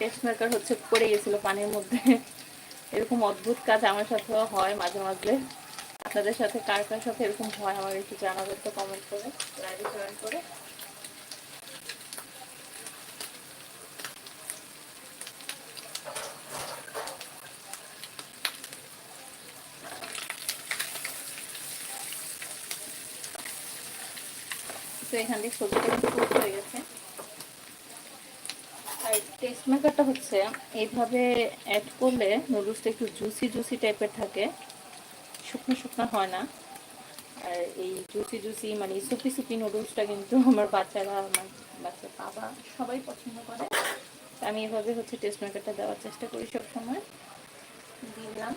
Test maker হচ্ছে পড়ে গেছিল পানির মধ্যে। এরকম অদ্ভুত কাজ আমার সাথেও হয় মাঝে মাঝে। আপনাদের সাথে কার কার সাথে এরকম হয় আমার একটু জানাবেন তো কমেন্ট করে লাইভে জয়েন করে। তো এখান থেকে সবজিটা কিন্তু হয়ে গেছে। টেস্ট মেকারটা হচ্ছে এইভাবে অ্যাড করলে নুডলসটা একটু জুসি জুসি টাইপের থাকে। শুকনো শুকনো হয় না। আর এই জুসি জুসি মানে সুপি সুপি নুডলসটা কিন্তু আমার বাচ্চারা, আমার বাচ্চা বাবা সবাই পছন্দ করে। আমি এভাবে হচ্ছে টেস্ট মেকারটা দেওয়ার চেষ্টা করি সব সময় দিলাম।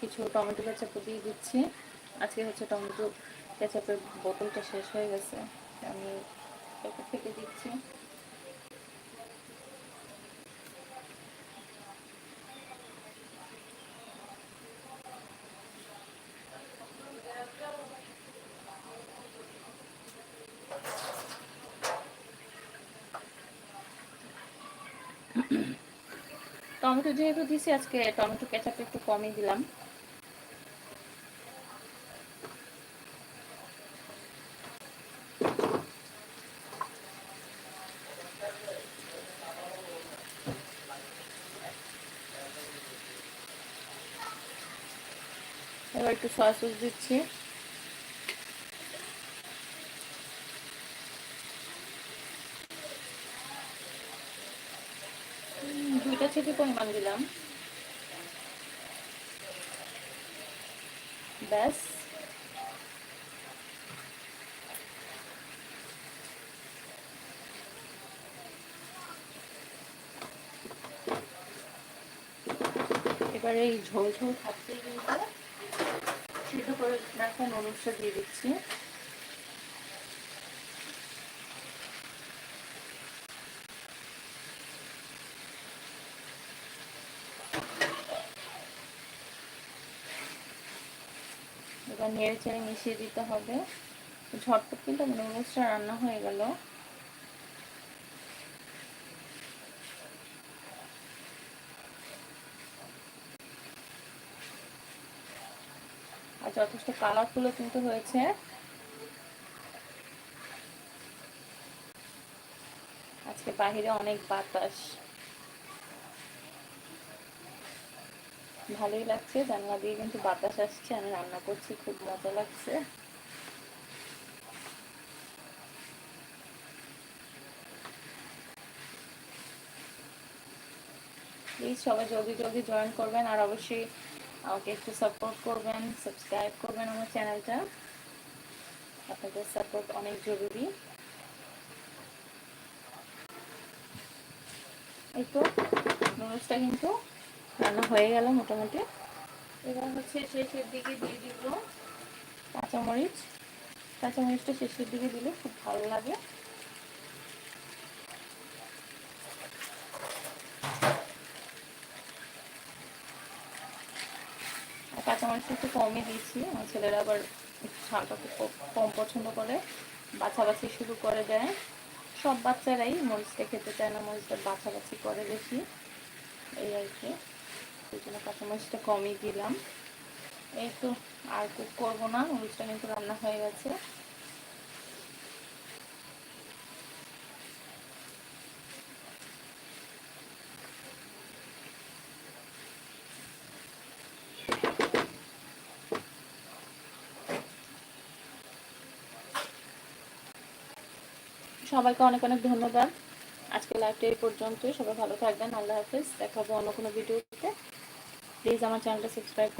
কিছু টমেটো কেচাপও দিয়ে দিচ্ছি। আজকে হচ্ছে টমেটো কেচাপের বোতলটা শেষ হয়ে গেছে, আমি এটা থেকে দিচ্ছি। টমেটো যেহেতু দিছি, আজকে টমেটো কেচাপটা একটু কমই দিলাম। একটু সয়া সস দিচ্ছি দুইটা ছিটি পরিমাণ দিলাম। ব্যাস। এবারে এই ঝোল ঝোল কিন্তু সিদ্ধ করে রাখা নুডলসটা দিয়ে দিচ্ছি। এবার নেড়ে চেড়ে মিশিয়ে দিতে হবে। ঝটপট কিন্তু নুডলসটা রান্না হয়ে গেল। আর যথেষ্ট কালারফুলও কিন্তু হয়েছে। আজকে বাহিরে অনেক বাতাস। ভালোই লাগছে, জানলা দিয়ে কিন্তু বাতাস আসছে, আমি রান্না করছি, খুব মজা লাগছে। প্লিজ সবাই জলদি জলদি জয়েন করবেন, আর অবশ্যই আমাকে একটু সাপোর্ট করবেন সাবস্ক্রাইব করবেন আমার চ্যানেলটা আপনাদের সাপোর্ট অনেক জরুরি। এই তো নুডলসটা কিন্তু রান্না হয়ে গেল মোটামুটি। এবার হচ্ছে শেষের দিকে দিয়ে দিব কাঁচামরিচ। কাঁচামরিচটা শেষের দিকে দিলে খুব ভালো লাগে। কাঁচামরিচটা একটু কমই দিয়েছি। আমার ছেলেরা আবার একটু ঝালটা খুব কম পছন্দ করে। বাছাবাছি শুরু করে দেয়। সব বাচ্চারাই মরিচটা খেতে চায় না, মরিচটা বাছাবাছি করে বেশি। এই আর কি। সেই জন্য কাঁচামরিচটা কমই দিলাম। এই তো আর কুক করব না, মরিচটা কিন্তু রান্না হয়ে গেছে। সবাইকে অনেক অনেক ধন্যবাদ। আজকে লাইভটা এই পর্যন্তই। সবাই ভালো থাকবেন। আল্লাহ হাফেজ। দেখাবো অন্য কোনো ভিডিওতে প্লিজ আমার চ্যানেলটা সাবস্ক্রাইব